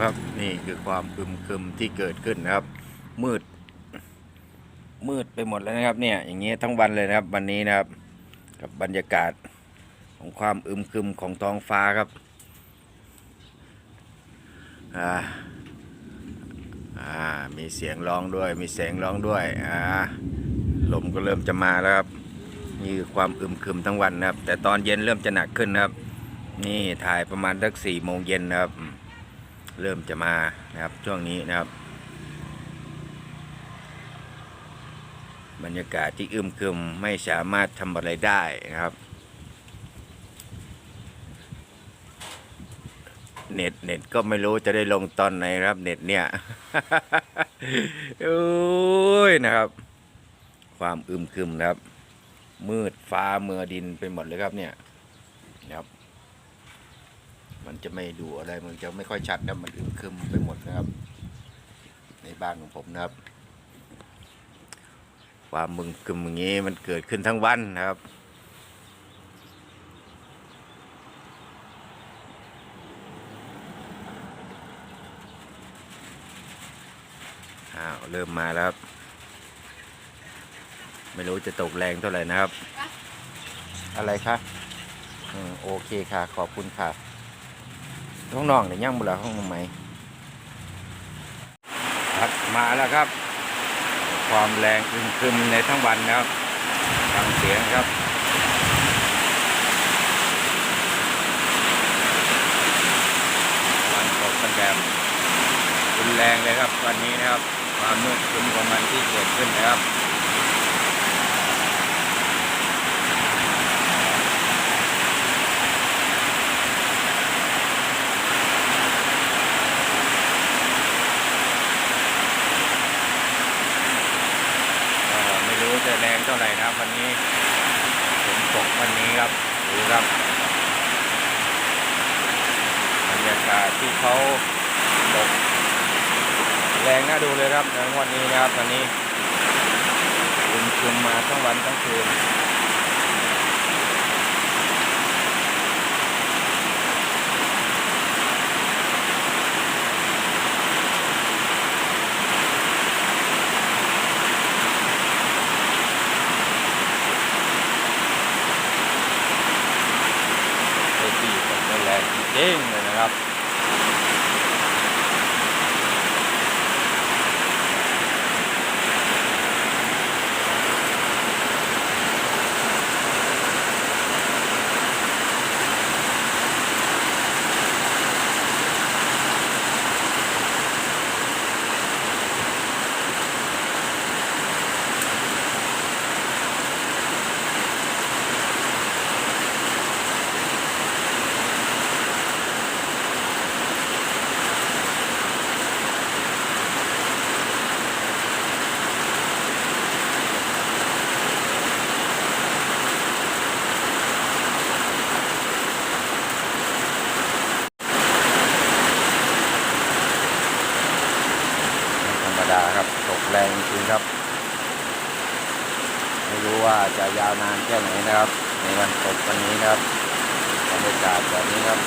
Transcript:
ครับ นี่คือความอึมครึมที่เกิดขึ้นนะครับ มืด มืดไปหมดแล้วนะครับ เนี่ย อย่างเงี้ยทั้งวันเลยนะครับ วันนี้นะครับ กับบรรยากาศของความอึมครึมของท้องฟ้าครับอ่าอ่ามีเสียงร้องด้วย มีแสงร้องด้วยอ่าลมก็เริ่มจะมาแล้วครับนี่คือความอึมครึมทั้งวันนะครับ แต่ตอนเย็นเริ่มจะหนักขึ้นนะครับ นี่ถ่ายประมาณสักสี่โมงเย็นนะครับ เริ่มจะมานะครับช่วงนี้นะครับ บรรยากาศที่อึมครึมไม่สามารถทำอะไรได้นะครับ เน็ตเน็ตก็ไม่รู้จะได้ลงตอนไหนครับ เน็ตเนี่ยโอ้ยนะครับ ความอึมครึมนะครับ มืดฟ้าเมือดินไปหมดเลยครับเนี่ยนะครับ มันจะไม่ดูอะไรมันจะไม่ค่อยชัดนะมันอึมครึมไปหมดนะครับ ในบ้านของผมนะครับ ความมึงครึมอย่างนี้มันเกิดขึ้นทั้งวันนะครับอ้าวเริ่มมาแล้วครับ ไม่รู้จะตกแรงเท่าไหร่นะครับ อะไรคะอืมโอเคค่ะ ขอบคุณค่ะ ห้องนองเนี่ยย่างบุห้องน้องไหมครับมาแล้วครับ ความแรงอึมครึมในทั้งวันนะครับฟังเสียงครับวันตกกันแบบรุนแรงเลยครับ วันนี้นะครับ ความมืดคึมของมันที่เกิดขึ้นนะครับ ก็ไม่รู้ จะแรงเท่าไหร่นะครับวันนี้ฝนตกวันนี้ครับดูครับบรรยากาศที่เขาตกแรงน่าดูเลยครับในวันนี้นะครับวันนี้คุมคุมมาทั้งวันทั้งคืนเอทีตกได้ แรงจริงเลยนะครับ ดาครับ ตกแรงจริงครับ ไม่รู้ว่าจะยาวนานแค่ไหนนะครับ ในวันตกวันนี้นะครับบรรยากาศแบบนี้ครับ